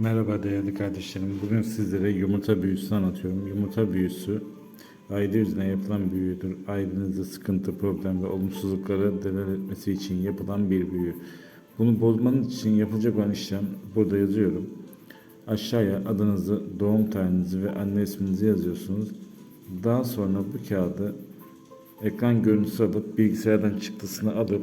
Merhaba değerli kardeşlerim. Bugün sizlere yumurta büyüsünü anlatıyorum. Yumurta büyüsü aile yüzüne yapılan büyüdür. Ailenizde sıkıntı, problem ve olumsuzlukları delal etmesi için yapılan bir büyü. Bunu bozmanız için yapılacak olan işlem burada yazıyorum. Aşağıya adınızı, doğum tarihinizi ve anne isminizi yazıyorsunuz. Daha sonra bu kağıdı ekran görüntüsü alıp bilgisayardan çıktısını alıp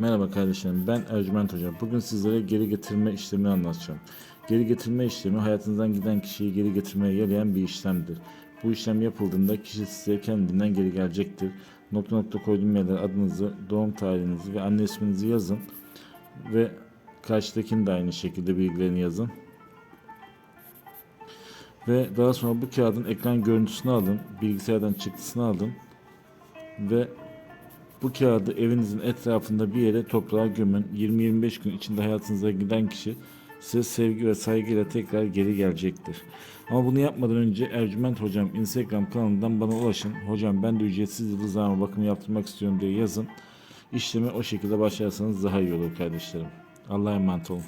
Merhaba kardeşlerim ben Ercüment Hocam. Bugün sizlere geri getirme işlemini anlatacağım. Geri getirme işlemi hayatınızdan giden kişiyi geri getirmeye yarayan bir işlemdir. Bu işlem yapıldığında kişi size kendinden geri gelecektir. Nokta nokta koyduğum yerlere adınızı, doğum tarihinizi ve anne isminizi yazın. Ve karşıdakinin de aynı şekilde bilgilerini yazın. Ve daha sonra bu kağıdın ekran görüntüsünü alın, bilgisayardan çıktısını alın ve bu kağıdı evinizin etrafında bir yere toprağa gömün. 20-25 gün içinde hayatınıza giden kişi size sevgi ve saygıyla tekrar geri gelecektir. Ama bunu yapmadan önce Ercüment Hocam Instagram kanalından bana ulaşın. Hocam ben de ücretsiz yıldızlarma bakımı yaptırmak istiyorum diye yazın. İşlemi o şekilde başlarsanız daha iyi olur kardeşlerim. Allah'a emanet olun.